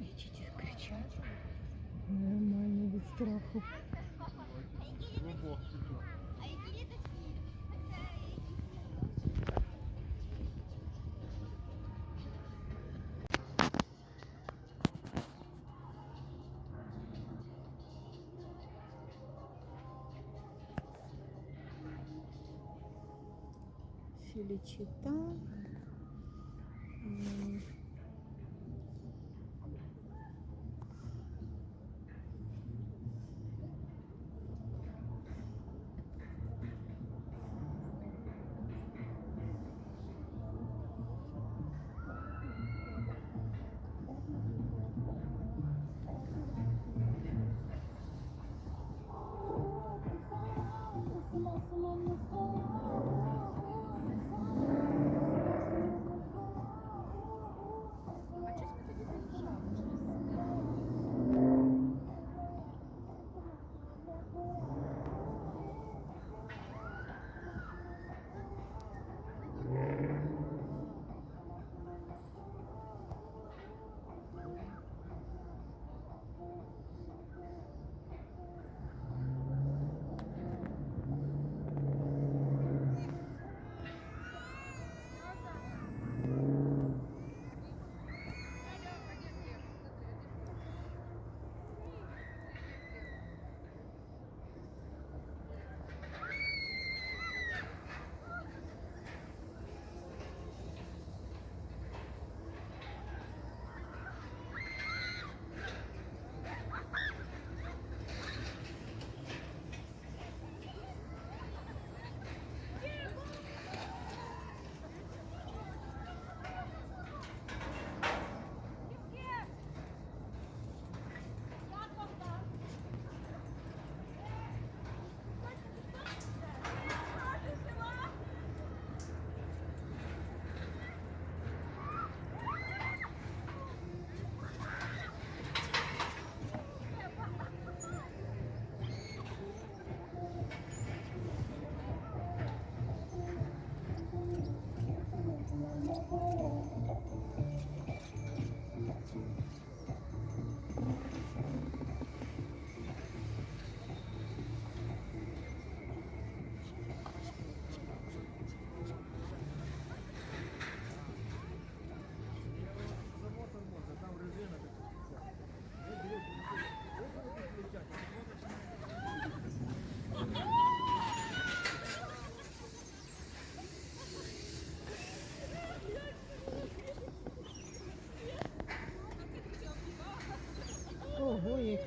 Бачите, кричать. Нормально від страху. Філічита. М,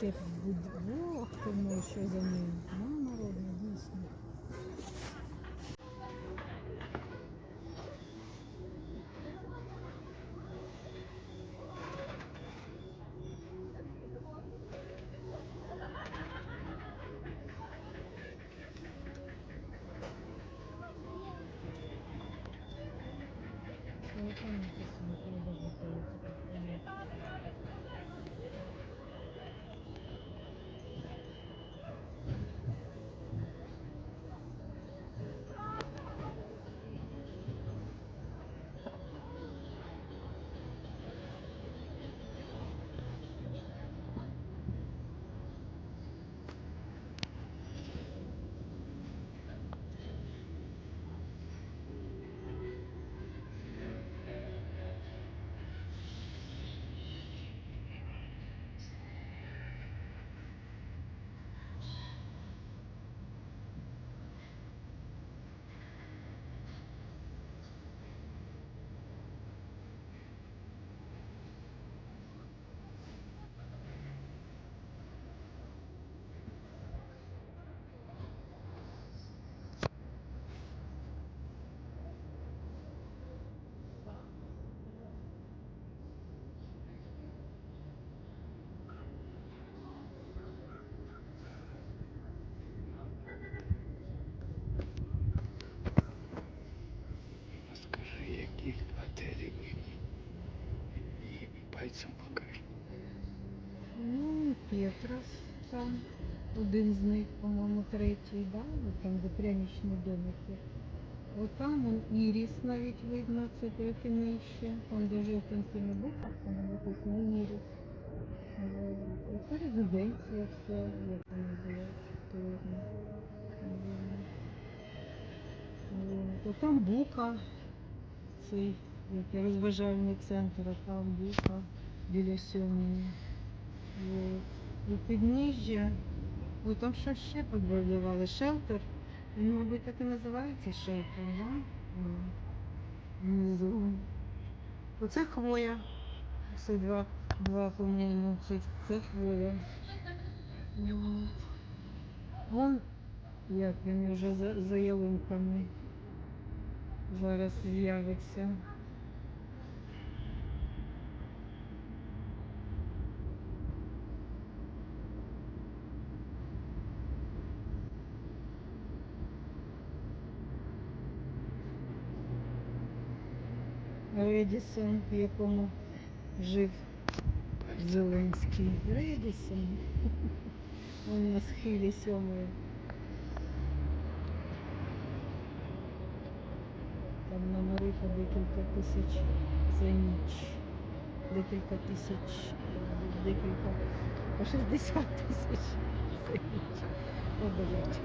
Яке буде. Ох ти мой, що за ним. Мама родна, дійсно. Телефон написано, Петрос, там один з них, по-моєму, третій, да? Там де пряничні домики. От там он іріс навіть видно, це трохи нижче. Там де жовтенькими буквами написано іріс. Це резиденція все, як. От, от там бука, цей розважальний центр, а там бука біля сьомої. І підніжжя, ой, там що ще побудували, шелтер. Він, мабуть, так і називається шелтер, да? Внизу. Оце хвоя. Це два, два по-моєму, це, хвоя. Вон, як він вже за, за ялинками зараз з'явиться. Редісон, в якому жив Зеленський. Редісон. Он на схилі сьомої. Там номери по декілька тисяч за ніч. Декілька тисяч, декілька, по 60 тисяч за ніч. Оберіть.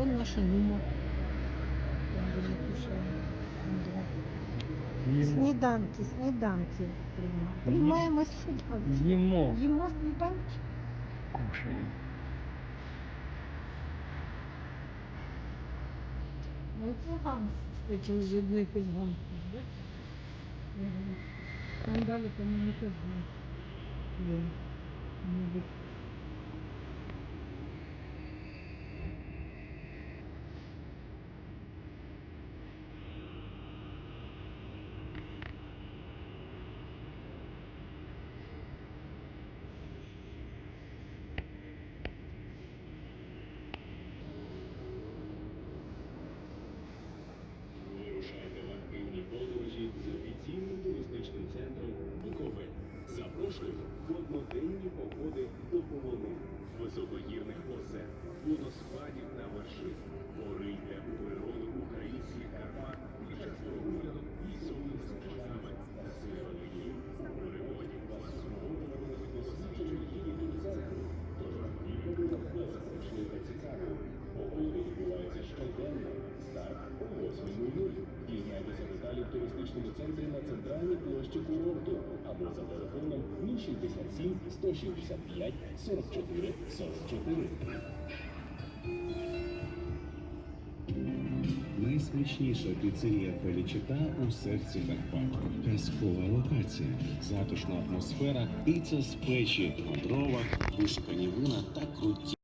Он наша нума. Їмо. Сніданки, сніданки приймаємо. Приймаємо сніданки. Їмо. Їмо сніданки. Кушаємо. Ну, це вам з жодної фільмом. Там далі, по-моєму, теж був. Є. Мабуть. В одноденні походи до полонин, високогірних озер, водоспадів та вершин. Порийте у природу українських Карпат під час прогулянок лісовими стежками та 067 165 44 44. Найсмачніша піцерія Фелічита у серці Карпат. Казкова локація, затишна атмосфера, піца з печі, дрова, вишукані вина та круті.